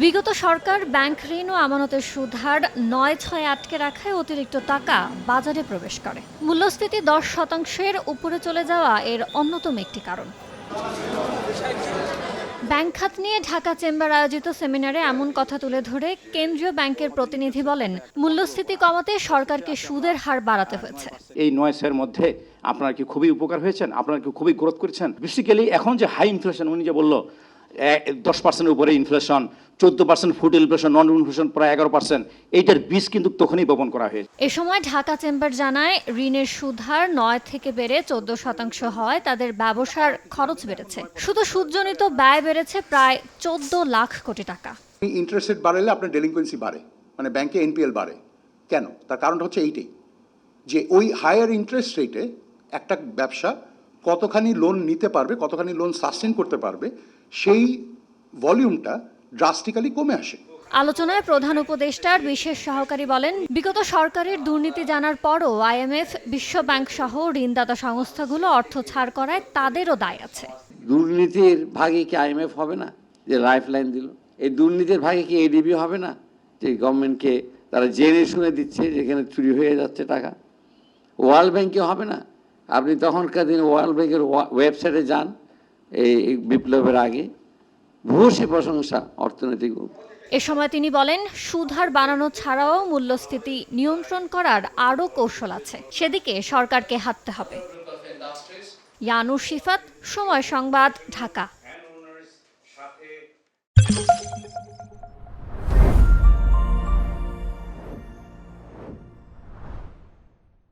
বিগত সরকার ব্যাংক ঋণ ও আমানতের সুদহার নয় ছয় আটকে রাখায় অতিরিক্ত টাকা বাজারে প্রবেশ করে। মূল্যস্ফীতি দশ শতাংশের উপরে চলে যাওয়া এর অন্যতম একটি কারণ। ব্যাংক খাত নিয়ে ঢাকা চেম্বার আয়োজিত সেমিনারে এমন কথা তুলে ধরে কেন্দ্রীয় ব্যাংকের প্রতিনিধি বলেন, মূল্যস্ফীতি কমাতে সরকারকে সুদের হার বাড়াতে হয়েছে। এই নয়েসের মধ্যে আপনার কি খুবই উপকার হয়েছেন? আপনার কি খুবই গ্রোথ করেছেন? বেসিক্যালি এখন যে হাই ইনফ্লেশন উনি যে বলল দশ পার্সেন্টের উপরে ইনফ্লেশন চোদ্দ percent food inflation non inflation প্রায় এগারো পার্সেন্ট এইটার বীজ কিন্তু তখনই বপন করা হয়েছে। এ সময় ঢাকা চেম্বার জানায় ঋণের সুদহার নয় থেকে বেড়ে চোদ্দ শতাংশ হয় তাদের ব্যবসার খরচ বেড়েছে। শুধু সুদজনিত ব্যয় বেড়েছে প্রায় চোদ্দ লাখ কোটি টাকা। ইন্টারেস্ট রেট বাড়লে আপনার ডেলিকুয়েন্সি বাড়ে মানে ব্যাংকে এনপিএল বাড়ে। কেন? তার কারণটা হচ্ছে এইটাই যে ওই হায়ার ইন্টারেস্ট রেটে একটা ব্যবসা কতখানি লোন নিতে পারবে কতখানি লোন সাস্টেন করতে পারবে সেই ভলিউমটা ড্রাস্টিক্যালি কমে আসে। আলোচনায় প্রধান উপদেষ্টার বিশেষ সহকারী বলেন বিগত সরকারের দুর্নীতি জানার পরও আইএমএফ বিশ্ব ব্যাংক সহ ঋণদাতা সংস্থাগুলো অর্থ ছাড় করায় তাদেরও দায় আছে। দুর্নীতির ভাগে কি আইএমএফ হবে না? যে লাইফ লাইন দিল। এই দুর্নীতির ভাগে কি এডিবি হবে না? যে গভর্নমেন্টকে তারা জেনে শুনে দিচ্ছে যেখানে চুরি হয়ে যাচ্ছে টাকা। ওয়ার্ল্ড ব্যাংকে হবে না? আপনি তখনকার দিন ওয়ার্ল্ড ব্যাংকের ওয়েবসাইটে যান এই এই বিপ্লবের আগে। ভূয়সী প্রশংসা অর্থনৈতিক এ সময় তিনি বলেন সুধার বানানো ছাড়াও মূল্যস্ফীতি নিয়ন্ত্রণ করার আরও কৌশল আছে। সেদিকে সরকারকে হাঁটতে হবে। ইয়ানুর শিফাত সময় সংবাদ ঢাকা।